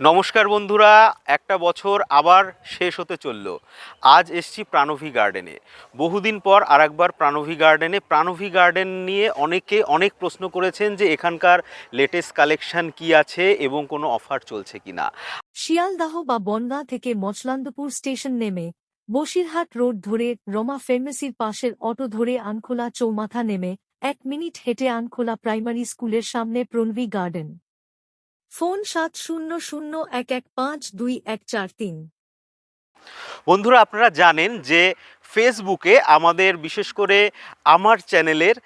নমস্কার বন্ধুরা, একটা বছর আবার শেষ হতে চলল। আজ এসছি প্রাণভী গার্ডেনে। বহুদিন পর আর একবার প্রাণভী গার্ডেনে। প্রাণভী গার্ডেন নিয়ে অনেকে অনেক প্রশ্ন করেছেন যে এখানকার লেটেস্ট কালেকশন কি আছে এবং কোনো অফার চলছে কিনা। শিয়ালদাহ বা বনগাঁ থেকে মচলান্দপুর স্টেশন নেমে বসিরহাট রোড ধরে রমা ফার্মেসির পাশের অটো ধরে আনখোলা চৌমাথা নেমে এক মিনিট হেঁটে আনখোলা প্রাইমারি স্কুলের সামনে প্রণভী গার্ডেন। ফোন সাত শূন্য শূন্য এক এক পাঁচ দুই এক চার তিন। বন্ধুরা, আপনারা জানেন যে ফেসবুকে আমাদের বিশেষ করে আমার চ্যানেলের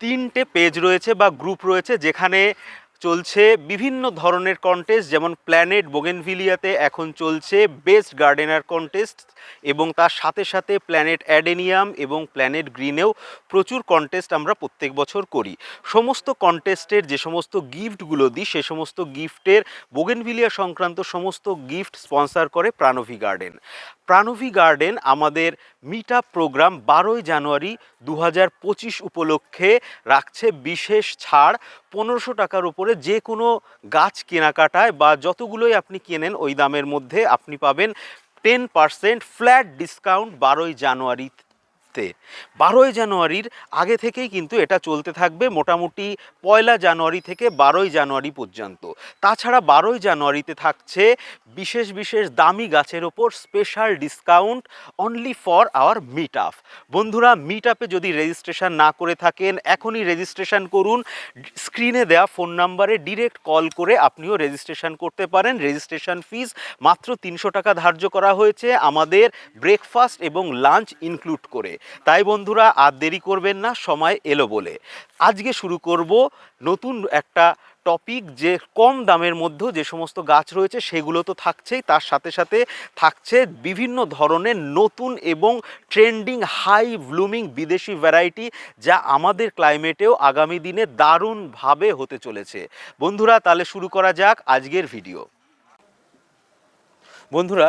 তিনটে পেজ রয়েছে বা গ্রুপ রয়েছে যেখানে চলছে বিভিন্ন ধরনের কন্টেস্ট যেমন প্ল্যানেট বোগেনভিলিয়াতে এখন চলছে বেস্ট গার্ডেনার কন্টেস্ট এবং তার সাথে সাথে প্ল্যানেট অ্যাডেনিয়াম এবং প্ল্যানেট গ্রিনেও প্রচুর কন্টেস্ট আমরা প্রত্যেক বছর করি। সমস্ত কন্টেস্টের যে সমস্ত গিফটগুলো দিই, সে সমস্ত গিফটের বোগেনভিলিয়া সংক্রান্ত সমস্ত গিফট স্পন্সর করে প্রাণভী গার্ডেন প্রাণভী গার্ডেন আমাদের মিট প্রোগ্রাম বারোই জানুয়ারি দু হাজার পঁচিশ উপলক্ষে রাখছে বিশেষ ছাড় পনেরোশো টাকার উপরে যে কোনো গাছ কেনাকাটায় বা যতগুলোই আপনি কেনেন ওই দামের মধ্যে আপনি পাবেন টেন পার্সেন্ট ফ্ল্যাট ডিসকাউন্ট বারোই জানুয়ারিতে বারোই জানুয়ারির আগে থেকেই কিন্তু এটা চলতে থাকবে মোটামুটি পয়লা জানুয়ারি থেকে বারোই জানুয়ারি পর্যন্ত। তাছাড়া বারোই জানুয়ারিতে থাকছে বিশেষ বিশেষ দামি গাছের ওপর special discount only for our meet up বন্ধুরা মিট আপে যদি রেজিস্ট্রেশন না করে থাকেন, এখনই রেজিস্ট্রেশন করুন। স্ক্রিনে দেওয়া ফোন নাম্বারে ডিরেক্ট কল করে আপনিও রেজিস্ট্রেশন করতে পারেন। রেজিস্ট্রেশন ফিস মাত্র তিনশো টাকা ধার্য করা হয়েছে আমাদের ব্রেকফাস্ট এবং লাঞ্চ ইনক্লুড করে। তাই বন্ধুরা আর দেরি করবেন না, সময় এলো বলে। আজকে শুরু করব নতুন একটা টপিক যে কম দামের মধ্যে যে সমস্ত গাছ রয়েছে সেগুলো তো থাকছেই, তার সাথে সাথে থাকছে বিভিন্ন ধরনের নতুন এবং ট্রেন্ডিং হাই ব্লুমিং বিদেশি ভ্যারাইটি যা আমাদের ক্লাইমেটেও আগামী দিনে দারুণভাবে হতে চলেছে। বন্ধুরা, তাহলে শুরু করা যাক আজকের ভিডিও বন্ধুরা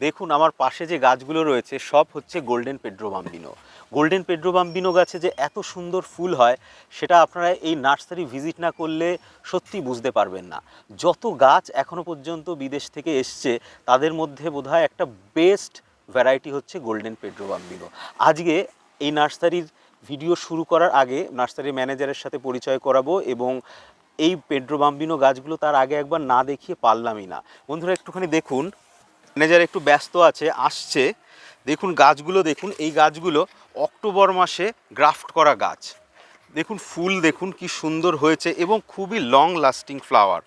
দেখুন, আমার পাশে যে গাছগুলো রয়েছে, সব হচ্ছে golden Pedro bambino golden Pedro bambino গাছে যে এত সুন্দর ফুল হয়, সেটা আপনারা এই নার্সারি ভিজিট না করলে সত্যি বুঝতে পারবেন না। যত গাছ এখনও পর্যন্ত বিদেশ থেকে এসছে, তাদের মধ্যে বোধহয় একটা বেস্ট ভ্যারাইটি হচ্ছে গোল্ডেন পেড্রো বাম্বিনো আজকে এই নার্সারির ভিডিও শুরু করার আগে নার্সারি ম্যানেজারের সাথে পরিচয় করাবো এবং এই পেড্রো বাম্বিনো গাছগুলো তার আগে একবার না দেখিয়ে পারলামই না। বন্ধুরা, একটুখানি দেখুন। ম্যানেজার একটু ব্যস্ত আছে, আসছে। দেখুন, গাছগুলো দেখুন, এই গাছগুলো অক্টোবর মাসে গ্রাফট করা গাছ। দেখুন, ফুল দেখুন, কি সুন্দর হয়েছে এবং খুবই লং লাস্টিং ফ্লাওয়ার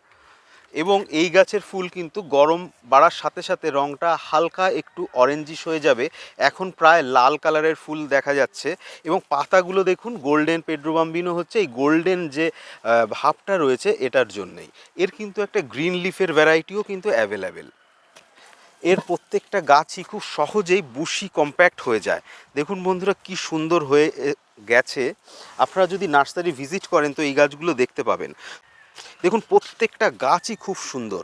এবং এই গাছের ফুল কিন্তু গরম বাড়ার সাথে সাথে রঙটা হালকা একটু অরেঞ্জিশ হয়ে যাবে। এখন প্রায় লাল কালারের ফুল দেখা যাচ্ছে এবং পাতাগুলো দেখুন গোল্ডেন পেড্রোবাম্বিনো হচ্ছে। এই গোল্ডেন যে ভাবটা রয়েছে, এটার জন্যই। এর কিন্তু একটা গ্রিন লিফের ভ্যারাইটিও কিন্তু অ্যাভেলেবেল এর প্রত্যেকটা গাছই খুব সহজেই বুশি কম্প্যাক্ট হয়ে যায়। দেখুন বন্ধুরা, কি সুন্দর হয়ে গেছে। আপনারা যদি নার্সারি ভিজিট করেন, তো এই গাছগুলো দেখতে পাবেন। দেখুন, প্রত্যেকটা গাছই খুব সুন্দর।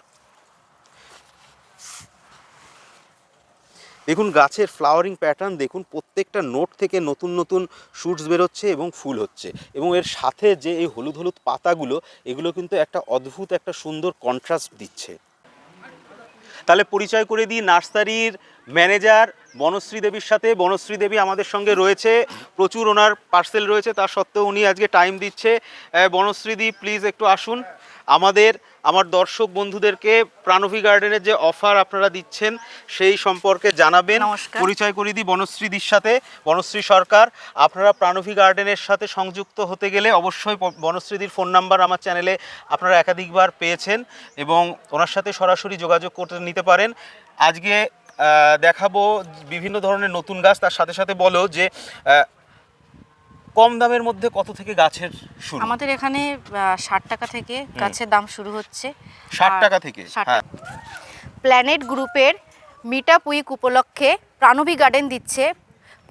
দেখুন, গাছের ফ্লাওয়ারিং প্যাটার্ন দেখুন, প্রত্যেকটা নোট থেকে নতুন নতুন শুটস বেরোচ্ছে এবং ফুল হচ্ছে। এবং এর সাথে যে এই হলুদ হলুদ পাতাগুলো, এগুলো কিন্তু একটা অদ্ভুত একটা সুন্দর কন্ট্রাস্ট দিচ্ছে। তাহলে পরিচয় করে দিই, নার্সারির ম্যানেজার বনশ্রী দেবীর সাথে। বনশ্রী দেবী আমাদের সঙ্গে রয়েছে, প্রচুর ওনার পার্সেল রয়েছে তার সত্ত্বেও উনি আজকে টাইম দিচ্ছে। বনশ্রীদি প্লিজ একটু আসুন। আমাদের আমার দর্শক বন্ধুদেরকে প্রাণভী গার্ডেনের যে অফার আপনারা দিচ্ছেন সেই সম্পর্কে জানাবেন। পরিচয় করে দিই বনশ্রীদির সাথে বনশ্রী সরকার। আপনারা প্রাণভী গার্ডেনের সাথে সংযুক্ত হতে গেলে অবশ্যই বনশ্রীদির ফোন নাম্বার আমার চ্যানেলে আপনারা একাধিকবার পেয়েছেন এবং ওনার সাথে সরাসরি যোগাযোগ করতে নিতে পারেন। আজকে দেখাবো বিভিন্ন ধরনের নতুন গাছ। তার সাথে সাথে বলো যে কম দামের মধ্যে কত থেকে গাছের শুরু? আমাদের এখানে ষাট টাকা থেকে গাছের দাম শুরু হচ্ছে। ষাট টাকা থেকে? হ্যাঁ। প্ল্যানেট গ্রুপের মিট উইক উপলক্ষে প্রাণবী গার্ডেন দিচ্ছে।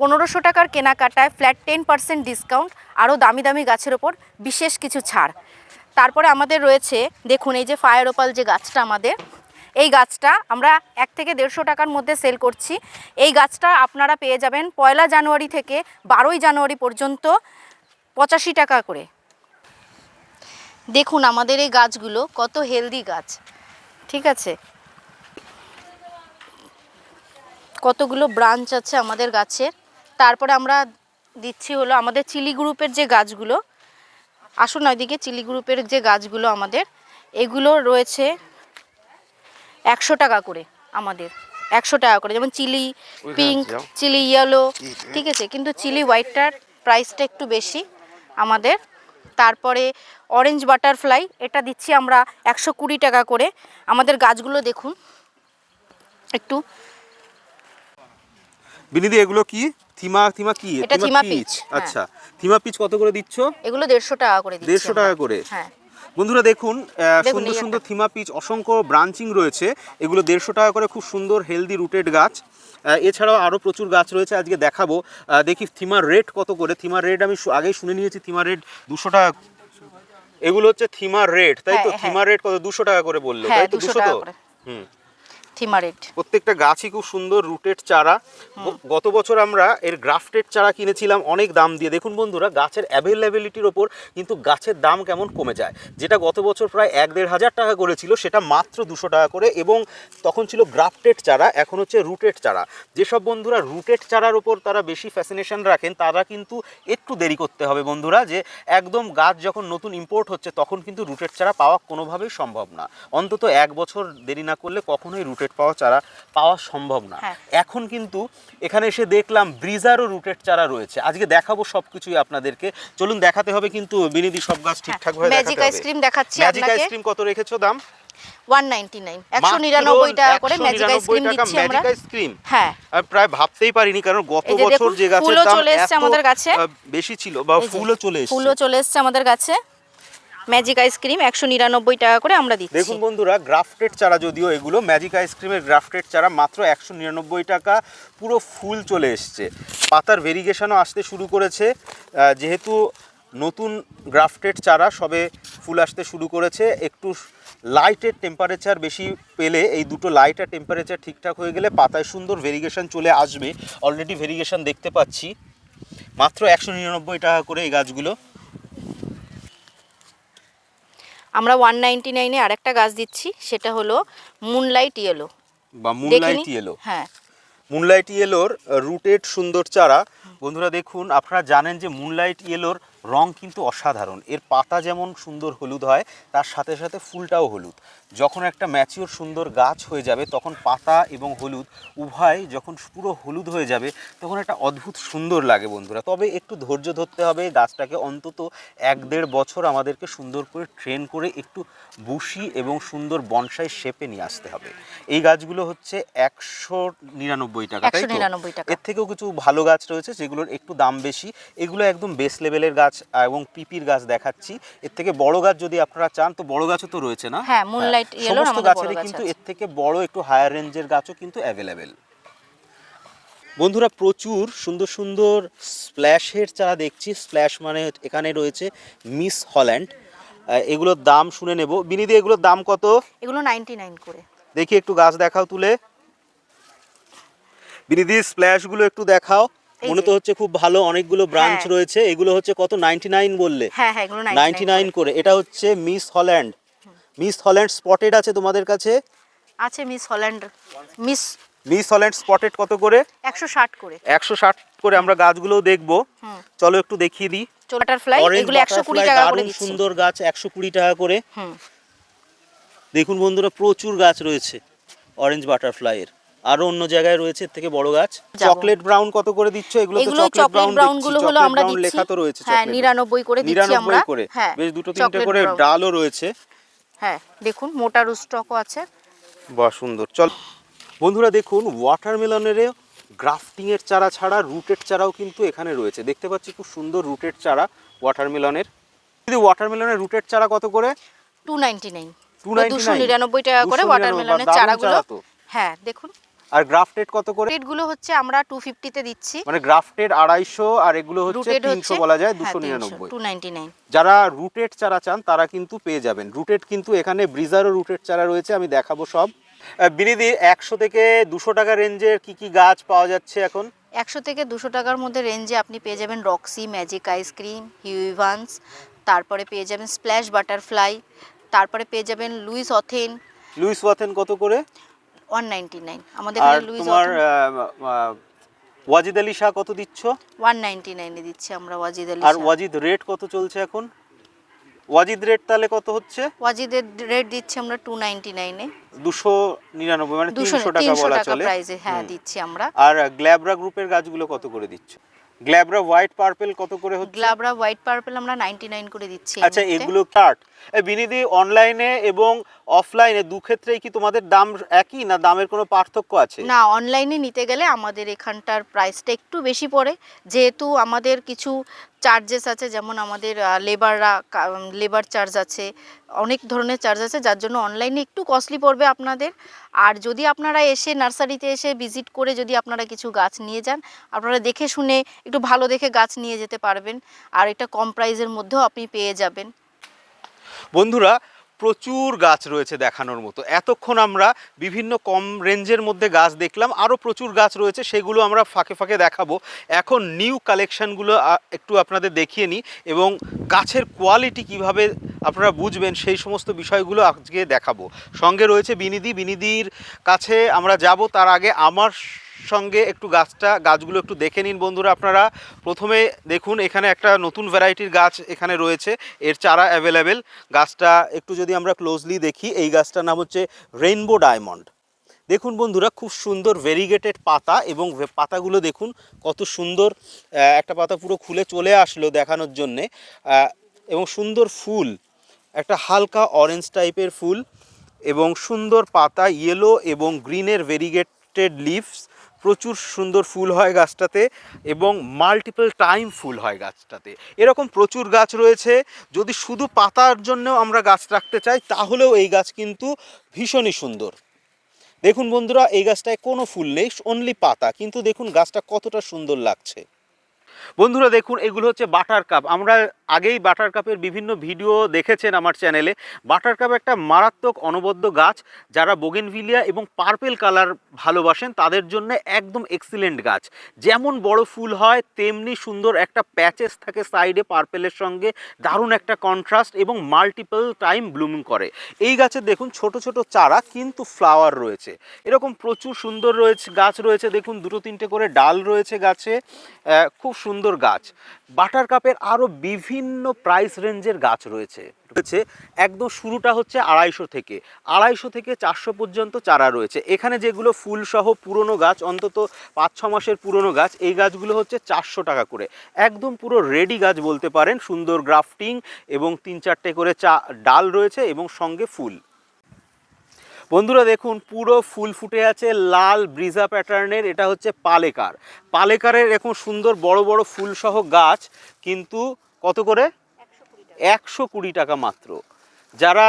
পনেরোশো টাকার কেনাকাটায় ফ্ল্যাট টেন পার্সেন্ট ডিসকাউন্ট আরও দামি দামি গাছের ওপর বিশেষ কিছু ছাড়। তারপরে আমাদের রয়েছে দেখুন এই যে ফায়ার ওপাল যে গাছটা আমাদের এই গাছটা আমরা এক থেকে দেড়শো টাকার মধ্যে সেল করছি। এই গাছটা আপনারা পেয়ে যাবেন পয়লা জানুয়ারি থেকে বারোই জানুয়ারি পর্যন্ত পঁচাশি টাকা করে। দেখুন আমাদের এই গাছগুলো কত হেলদি গাছ। ঠিক আছে? কতগুলো ব্রাঞ্চ আছে আমাদের গাছের। তারপরে আমরা দিচ্ছি হলো আমাদের চিলি গ্রুপের যে গাছগুলো। আসুন ওইদিকে চিলি গ্রুপের যে গাছগুলো আমাদের। এগুলো রয়েছে একশো টাকা করে আমাদের একশো টাকা করে। যেমন চিলি পিঙ্ক চিলি ইয়েলো ঠিক আছে কিন্তু চিলি হোয়াইটটার প্রাইসটা একটু বেশি আমাদের। তারপরে অরেঞ্জ বাটারফ্লাই এটা দিচ্ছি আমরা একশো কুড়ি টাকা করে। আমাদের গাছগুলো দেখুন একটু। বিনিদি এগুলো কি? থিমা থিমা কি? এটা থিমা পিচ, হ্যাঁ। আচ্ছা থিমা পিচ কত করে দিচ্ছ? এগুলো দেড়শো টাকা করে দিচ্ছি দেড়শো টাকা করে? হ্যাঁ। বন্ধুরা দেখুন সুন্দর সুন্দর থিমা পিচ অসংখ্য ব্রাঞ্চিং রয়েছে। এগুলো দেড়শো টাকা করে খুব সুন্দর হেলদি রুটেড গাছ। এছাড়াও আরও প্রচুর গাছ রয়েছে আজকে দেখাবো। দেখি থিমার রেট কত করে? থিমার রেট আমি আগেই শুনে নিয়েছি থিমার রেট দুশো টাকা। এগুলো হচ্ছে থিমার রেট তাই তো? হ্যাঁ, হ্যাঁ। থিমার রেট কত? দুশো টাকা করে বলল হ্যাঁ তাই তো? দুশো তো? হুম। থিমারেট প্রত্যেকটা গাছই খুব সুন্দর রুটেড চারা। গত বছর আমরা এর গ্রাফটেড চারা কিনেছিলাম অনেক দাম দিয়ে। দেখুন বন্ধুরা গাছের অ্যাভেলেবিলিটির ওপর কিন্তু গাছের দাম কেমন কমে যায়। যেটা গত বছর প্রায় এক দেড় হাজার টাকা করেছিল সেটা মাত্র দুশো টাকা করে এবং তখন ছিল গ্রাফটেড চারা এখন হচ্ছে রুটেড চারা। যেসব বন্ধুরা রুটেড চারার ওপর তারা বেশি ফ্যাসিনেশন রাখেন তারা কিন্তু একটু দেরি করতে হবে বন্ধুরা যে একদম গাছ যখন নতুন ইম্পোর্ট হচ্ছে তখন কিন্তু রুটেড চারা পাওয়া কোনোভাবেই সম্ভব না। অন্তত এক বছর দেরি না করলে কখনোই রুটেড পাওয়া চারা পাওয়া সম্ভব না। হ্যাঁ। এখন কিন্তু এখানে এসে দেখলাম ব্রিজারও রুটেড চারা রয়েছে। আজকে দেখাবো সবকিছুই আপনাদেরকে। চলুন দেখাতে হবে কিন্তু বিনিদি সব গাছ ঠিকঠাক ভাবে ম্যাজিক আইসক্রিম দেখাচ্ছি ম্যাজিক আইসক্রিম কত রেখেছো দাম? ওয়ান নাইনটি নাইন একশো নিরানব্বই টাকা করে ম্যাজিক আইসক্রিম দিচ্ছি আমরা। ম্যাজিক আইসক্রিম হ্যাঁ। আমি প্রায় ভাবতেই পারিনি কারণ গত বছর যে গাছের ফুলও দাম চলে এসছে আমাদের। আহ, বেশি ছিল বা ফুলও চলে এসেছে। ফুলও চলে এসছে আমাদের কাছে ম্যাজিক আইসক্রিম একশো নিরানব্বই টাকা করে আমরা দিচ্ছি। দেখুন বন্ধুরা গ্রাফটেড চারা যদিও এগুলো ম্যাজিক আইসক্রিমের গ্রাফটেড চারা মাত্র একশো নিরানব্বই টাকা, পুরো ফুল চলে এসছে। পাতার ভেরিগেশনও আসতে শুরু করেছে। যেহেতু নতুন গ্রাফটেড চারা সবে ফুল আসতে শুরু করেছে, একটু লাইটের টেম্পারেচার বেশি পেলে এই দুটো লাইটের টেম্পারেচার ঠিকঠাক হয়ে গেলে পাতায় সুন্দর ভেরিগেশন চলে আসবে। অলরেডি ভেরিগেশন দেখতে পাচ্ছি। মাত্র একশো নিরানব্বই টাকা করে এই গাছগুলো। আমরা ওয়ান নাইনটি নাইনে আরেকটা গাছ দিচ্ছি সেটা হলো মুনলাইট ইয়েলো বা মুনলাইট ইয়েলো হ্যাঁ। মুনলাইট ইয়েলোর রুটেড সুন্দর চারা। বন্ধুরা দেখুন আপনারা জানেন যে মুনলাইট ইয়েলোর রং কিন্তু অসাধারণ। এর পাতা যেমন সুন্দর হলুদ হয় তার সাথে সাথে ফুলটাও হলুদ। যখন একটা ম্যাচিওর সুন্দর গাছ হয়ে যাবে তখন পাতা এবং হলুদ উভয় যখন পুরো হলুদ হয়ে যাবে তখন একটা অদ্ভুত সুন্দর লাগে বন্ধুরা। তবে একটু ধৈর্য ধরতে হবে গাছটাকে অন্তত এক দেড় বছর আমাদেরকে সুন্দর করে ট্রেন করে একটু বুশি এবং সুন্দর বনসাই শেপে নিয়ে আসতে হবে। এই গাছগুলো হচ্ছে একশো নিরানব্বই টাকা তাই তো? 199 টাকা। এর থেকেও কিছু ভালো গাছ রয়েছে যেগুলোর একটু দাম বেশি। এগুলো একদম বেস লেভেলের গাছ এবং পিপির গাছ দেখাচ্ছি। এর থেকে বড় গাছ যদি আপনারা চান তো বড় গাছও তো রয়েছে না? হ্যাঁ, আমাদের গাছেরই কিন্তু এর থেকে বড় একটু হায়ার রেঞ্জের গাছও কিন্তু অ্যাভেলেবেল বন্ধুরা প্রচুর সুন্দর সুন্দর স্প্ল্যাশের চারা দেখছি। স্প্ল্যাশ মানে এখানে রয়েছে মিস হল্যান্ড এগুলোর দাম শুনে নেব। বিনিদি এগুলোর দাম কত? এগুলো নাইনটি নাইন করে। দেখি একটু গাছ দেখাও তুলে। বিনিদি স্প্ল্যাশগুলো একটু দেখাও। মনে তো হচ্ছে খুব ভালো অনেকগুলো ব্রাঞ্চ হ্যাঁ। রয়েছে। এগুলো হচ্ছে কত? নাইনটি নাইন বললে? হ্যাঁ হ্যাঁ নাইনটি নাইন করে। এটা হচ্ছে Miss Holland Miss Holland spotted আছে তোমাদের কাছে? আছে Miss Holland. Miss Miss Holland spotted কত করে? একশো ষাট করে। একশো ষাট করে আমরা গাছগুলোও দেখব। চলো একটু দেখিয়ে দিই। বাটারফ্লাই এগুলো একশো কুড়ি টাকা করে দিচ্ছি। সুন্দর গাছ একশো কুড়ি টাকা করে। হুম। দেখুন বন্ধুরা প্রচুর গাছ রয়েছে অরেঞ্জ বাটারফ্লাইয়ের আরও অন্য জায়গায় রয়েছে এর থেকে বড় গাছ। চকলেট ব্রাউন কত করে দিচ্ছ? এগুলো তো চকলেট ব্রাউনগুলো হলো আমরা দিচ্ছি। লেখা তো রয়েছে হ্যাঁ chocolate নিরানব্বই করে দিচ্ছি আমরা। করে। হ্যাঁ বেশ দুটো তিনটে করে। ডালও রয়েছে। হ্যাঁ দেখুন মোটা রুস্টকও আছে। বা সুন্দর। চল। বন্ধুরা দেখুন ওয়াটারমেলনের গ্রাফটিং এর চারা ছাড়া রুটের চারাও কিন্তু এখানে রয়েছে। দেখতে পাচ্ছি খুব সুন্দর রুটের চারা ওয়াটারমেলনের যদি ওয়াটারমেলনের রুটের চারা কত করে? টু নাইনটি নাইন 299 দুশো নিরানব্বই টাকা করে 299 ওয়াটারমেলনের চারাগুলো। হ্যাঁ দেখুন। আর গ্রাফটেড কত করে? রেটগুলো হচ্ছে আমরা টু ফিফটিতে দিচ্ছি। মানে গ্রাফটেড আড়াইশো আর এগুলো হচ্ছে রুটেড তিনশো হচ্ছে বলা যায় দুশো নিরানব্বই। টু নাইনটি নাইন যারা রুটেড চারা চান তারা কিন্তু পেয়ে যাবেন। রুটেড কিন্তু এখানে ব্রিজারও রুটেড চারা রয়েছে আমি দেখাবো সব। বিনিদি একশো থেকে দুশো টাকা রেঞ্জের কি কি গাছ পাওয়া যাচ্ছে এখন? একশো থেকে দুশো টাকার মধ্যে রেঞ্জে আপনি পেয়ে যাবেন রক্সি ম্যাজিক আইসক্রিম হিউইভান্স তারপরে পেয়ে যাবেন স্প্ল্যাশ বাটারফ্লাই তারপরে পেয়ে যাবেন লুইস অথেন লুইস ওয়াথেন কত করে? One ninety nine. আমাদের আর এখানে লুইস তোমার আহ, ওয়াজিদ আলী শাহ কত দিচ্ছ? 199 এ দিচ্ছি আমরা ওয়াজিদ আলী আর। ওয়াজিদ রেট কত চলছে এখন? ওয়াজিদ রেট তাহলে কত হচ্ছে? ওয়াজিদের রেট দিচ্ছি আমরা টু এ। নাইনে দুশো নিরানব্বই মানে তিনশো টাকা বলা টাকা চলে। প্রাইসে হ্যাঁ দিচ্ছি আমরা। আর গ্ল্যাবরা গ্রুপের গাছগুলো কত করে দিচ্ছ? গ্ল্যাবরা হোয়াইট পার্পল কত করে হচ্ছে? গ্ল্যাবরা হোয়াইট পার্পল আমরা নাইনটি নাইন করে দিচ্ছি আচ্ছা এগুলো কার্ট বিনিদি অনলাইনে এবং অফলাইনে দু ক্ষেত্রেই কি তোমাদের দাম একই না দামের কোনো পার্থক্য আছে? না অনলাইনে নিতে গেলে আমাদের এখানটার প্রাইসটা একটু বেশি পড়ে। যেহেতু আমাদের কিছু চার্জেস আছে, যেমন আমাদের লেবাররা লেবার চার্জ আছে, অনেক ধরনের চার্জ আছে, যার জন্য অনলাইনে একটু কস্টলি পড়বে আপনাদের। আর যদি আপনারা এসে নার্সারিতে এসে ভিজিট করে যদি আপনারা কিছু গাছ নিয়ে যান, আপনারা দেখে শুনে একটু ভালো দেখে গাছ নিয়ে যেতে পারবেন। আর এটা কম প্রাইজের মধ্যেও আপনি পেয়ে যাবেন। বন্ধুরা প্রচুর গাছ রয়েছে দেখানোর মতো। এতক্ষণ আমরা বিভিন্ন কম রেঞ্জের মধ্যে গাছ দেখলাম, আরও প্রচুর গাছ রয়েছে, সেগুলো আমরা ফাঁকে ফাঁকে দেখাবো। এখন নিউ কালেকশনগুলো একটু আপনাদের দেখিয়ে নিই এবং গাছের কোয়ালিটি কীভাবে আপনারা বুঝবেন সেই সমস্ত বিষয়গুলো আজকে দেখাবো। সঙ্গে রয়েছে বিনিদি। বিনিদির কাছে আমরা যাব, তার আগে আমার সঙ্গে একটু গাছটা, গাছগুলো একটু দেখে নিন বন্ধুরা আপনারা। প্রথমে দেখুন, এখানে একটা নতুন ভ্যারাইটির গাছ এখানে রয়েছে, এর চারা অ্যাভেলেবেল গাছটা একটু যদি আমরা ক্লোজলি দেখি, এই গাছটার নাম হচ্ছে রেইনবো ডায়মন্ড দেখুন বন্ধুরা, খুব সুন্দর ভেরিগেটেড পাতা এবং পাতাগুলো দেখুন, কত সুন্দর একটা পাতা পুরো খুলে চলে আসলো দেখানোর জন্যে। এবং সুন্দর ফুল, একটা হালকা অরেঞ্জ টাইপের ফুল এবং সুন্দর পাতা ইয়েলো এবং গ্রিনের ভেরিগেটেড লিভস প্রচুর সুন্দর ফুল হয় গাছটাতে এবং মাল্টিপল টাইম ফুল হয় গাছটাতে। এরকম প্রচুর গাছ রয়েছে, যদি শুধু পাতার জন্য আমরা গাছ রাখতে চাই, তাহলেও এই গাছ কিন্তু ভীষণই সুন্দর। দেখুন বন্ধুরা, এই গাছটায় কোনো ফুল নেই অনলি পাতা। কিন্তু দেখুন গাছটা কতটা সুন্দর লাগছে। বন্ধুরা দেখুন, এগুলো হচ্ছে বাটার কাপ আমরা আগেই বাটার কাপের বিভিন্ন ভিডিও দেখেছেন আমার চ্যানেলে বাটার কাপ একটা মারাত্মক অনবদ্য গাছ, যারা বোগেনভিলিয়া এবং পার্পেল কালার ভালোবাসেন, তাদের জন্য একদম এক্সিলেন্ট গাছ। যেমন বড় ফুল হয়, তেমনি সুন্দর একটা প্যাচেস থাকে সাইডে পার্পেলের সঙ্গে। দারুণ একটা কন্ট্রাস্ট এবং মাল্টিপল টাইম ব্লুমিং করে। এই গাছের দেখুন, ছোট ছোট চারা কিন্তু ফ্লাওয়ার রয়েছে। এরকম প্রচুর সুন্দর রয়েছে, গাছ রয়েছে। দেখুন, দুটো, তিনটে করে ডাল রয়েছে গাছে। খুব সুন্দর গাছ। বাটার কাপের আরও বিভিন্ন প্রাইস রেঞ্জের গাছ রয়েছে। রয়েছে, একদম শুরুটা হচ্ছে আড়াইশো থেকে। আড়াইশো থেকে চারশো পর্যন্ত চারা রয়েছে। এখানে যেগুলো ফুল সহ পুরনো গাছ, অন্তত পাঁচ ছ মাসের পুরনো গাছ, এই গাছগুলো হচ্ছে চারশো টাকা করে। একদম পুরো রেডি গাছ বলতে পারেন, সুন্দর গ্রাফটিং এবং তিন চারটে করে চা, ডাল রয়েছে এবং সঙ্গে ফুল। বন্ধুরা দেখুন, পুরো ফুল ফুটে আছে লাল ব্রিজা প্যাটার্নের, এটা হচ্ছে পালেকার। পালেকারের এরকম সুন্দর বড় বড় ফুল সহ গাছ, কিন্তু কত করে? একশো কুড়ি টাকা মাত্র। যারা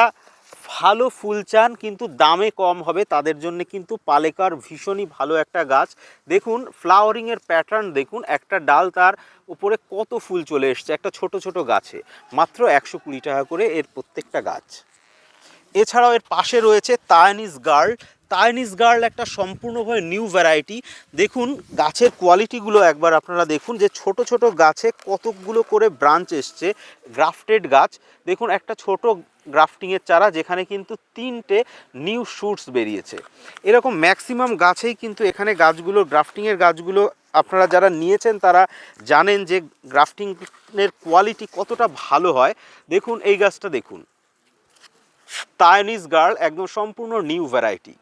ভালো ফুল চান, কিন্তু দামে কম হবে, তাদের জন্য কিন্তু পালেকার ভীষণই ভালো একটা গাছ। দেখুন, ফ্লাওয়ারিংয়ের প্যাটার্ন দেখুন, একটা ডাল তার উপরে কত ফুল চলে এসছে, একটা ছোট ছোট গাছে। মাত্র একশো কুড়ি টাকা করে এর প্রত্যেকটা গাছ। এছাড়াও এর পাশে রয়েছে তায়ানিস গার্ল তায়ানিস গার্ল একটা সম্পূর্ণভাবে নিউ ভ্যারাইটি দেখুন, গাছের কোয়ালিটিগুলো একবার আপনারা দেখুন যে ছোট ছোট গাছে কতকগুলো করে ব্রাঞ্চ এসছে গ্রাফটেড গাছ। দেখুন, একটা ছোট গ্রাফটিংয়ের চারা যেখানে কিন্তু তিনটে নিউ শুটস বেরিয়েছে। এরকম ম্যাক্সিমাম গাছেই কিন্তু এখানে গাছগুলো গ্রাফটিংয়ের গাছগুলো আপনারা যারা নিয়েছেন তারা জানেন যে গ্রাফটিংয়ের কোয়ালিটি কতটা ভালো হয়। দেখুন, এই গাছটা দেখুন। তায়ানিস গার্ল একদম সম্পূর্ণ নিউ ভ্যারাইটি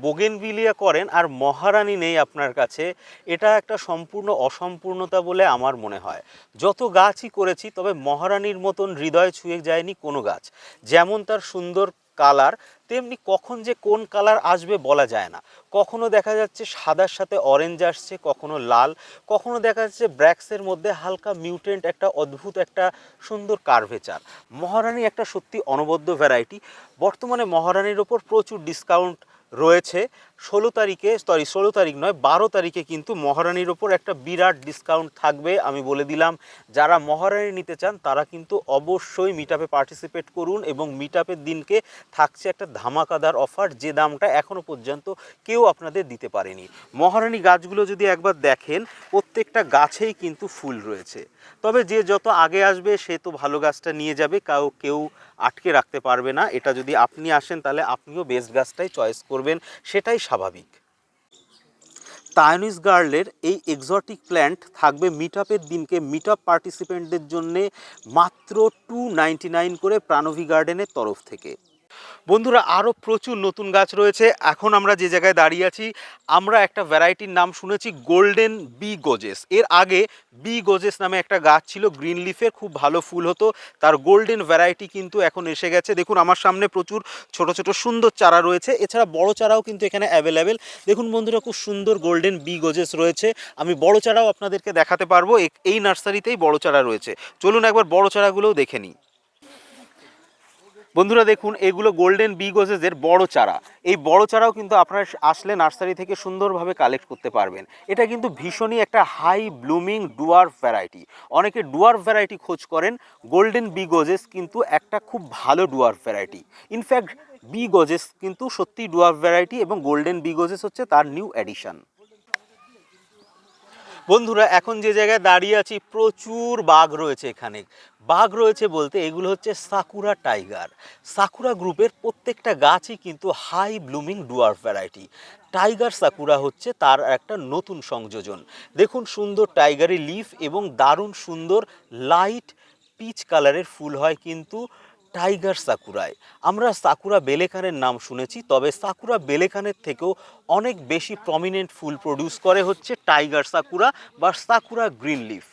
বোগেনভিলিয়া করেন আর মহারানী নেই আপনার কাছে, এটা একটা সম্পূর্ণ অসম্পূর্ণতা বলে আমার মনে হয়। যত গাছই করেছি, তবে মহারানীর মতন হৃদয় ছুঁয়ে যায়নি কোনো গাছ। যেমন তার সুন্দর কালার, তেমনি কখন যে কোন কালার আসবে বলা যায় না। কখনো দেখা যাচ্ছে সাদার সাথে অরেঞ্জ আসছে, কখনো লাল, কখনো দেখা যাচ্ছে ব্র্যাক্সের মধ্যে হালকা মিউটেন্ট একটা অদ্ভুত একটা সুন্দর কার্ভেচার মহারানী একটা সত্যি অনবদ্য ভ্যারাইটি বর্তমানে মহারানীর ওপর প্রচুর ডিসকাউন্ট রয়েছে। ষোলো তারিখে সরি ষোলো তারিখ নয়, বারো তারিখে কিন্তু মহারানীর ওপর একটা বিরাট ডিসকাউন্ট থাকবে, আমি বলে দিলাম। যারা মহারানী নিতে চান, তারা কিন্তু অবশ্যই মিট আপে পার্টিসিপেট করুন এবং মিট আপের দিনকে থাকছে একটা ধামাকাদার অফার যে দামটা এখনও পর্যন্ত কেউ আপনাদের দিতে পারেনি। মহারানী গাছগুলো যদি একবার দেখেন, প্রত্যেকটা গাছেই কিন্তু ফুল রয়েছে। তবে যে যত আগে আসবে, সে তো ভালো গাছটা নিয়ে যাবে, কাউ, কেউ আটকে রাখতে পারবে না। এটা যদি আপনি আসেন, তাহলে আপনিও বেস্ট গাছটাই চয়েস করবেন। সেটাই স্বাভাবিক। তায়নিস গার্লের এই এক্সটিক প্ল্যান্ট থাকবে মিট আপের দিনকে মিট আপ পার্টিসিপেন্টদের জন্যে মাত্র টু নাইনটি নাইন করে প্রাণভি গার্ডেনের তরফ থেকে। বন্ধুরা আরও প্রচুর নতুন গাছ রয়েছে। এখন আমরা যে জায়গায় দাঁড়িয়ে আছি, আমরা একটা ভ্যারাইটির নাম শুনেছি, গোল্ডেন বি গোজেস। এর আগে বি গোজেস নামে একটা গাছ ছিল, গ্রিন লিফের, খুব ভালো ফুল হতো। তার গোল্ডেন ভ্যারাইটি কিন্তু এখন এসে গেছে। দেখুন, আমার সামনে প্রচুর ছোট ছোট সুন্দর চারা রয়েছে। এছাড়া বড় চারাও কিন্তু এখানে অ্যাভেলেবেল। দেখুন বন্ধুরা, খুব সুন্দর গোল্ডেন বি গোজেস রয়েছে। আমি বড় চারাও আপনাদেরকে দেখাতে পারব। এই নার্সারিতেই বড় চারা রয়েছে। চলুন একবার বড় চারাগুলোও দেখে নিই। বন্ধুরা দেখুন, এগুলো গোল্ডেন বি গোজেসের বড় চারা। এই বড় চারাও কিন্তু আপনারা আসলে নার্সারি থেকে সুন্দরভাবে কালেক্ট করতে পারবেন। এটা কিন্তু ভীষণই একটা হাই ব্লুমিং ডুয়ার্ফ ভ্যারাইটি অনেকে ডুয়ার্ফ ভ্যারাইটি খোঁজ করেন গোল্ডেন বি গোজেস কিন্তু একটা খুব ভালো ডুয়ার ভ্যারাইটি ইনফ্যাক্ট বি গোজেস কিন্তু সত্যি ডুয়ার্ফ ভ্যারাইটি এবং গোল্ডেন বি হচ্ছে তার নিউ এডিশন বন্ধুরা, এখন যে জায়গায় দাঁড়িয়ে আছি, প্রচুর বাঘ রয়েছে এখানে। বাঘ রয়েছে বলতে এগুলো হচ্ছে সাকুরা টাইগার। সাকুরা গ্রুপের প্রত্যেকটা গাছই কিন্তু high blooming dwarf variety. Tiger sakura হচ্ছে তার একটা নতুন সংযোজন। দেখুন, সুন্দর টাইগারি লিফ এবং দারুণ সুন্দর লাইট পিচ কালারের ফুল হয় কিন্তু টাইগার সাকুরায়। আমরা সাকুরা বেলেখানের নাম শুনেছি, তবে সাকুরা বেলেখানের থেকেও অনেক বেশি প্রমিনেন্ট ফুল প্রডিউস করে হচ্ছে টাইগার সাকুরা বা সাকুরা গ্রিন লিফ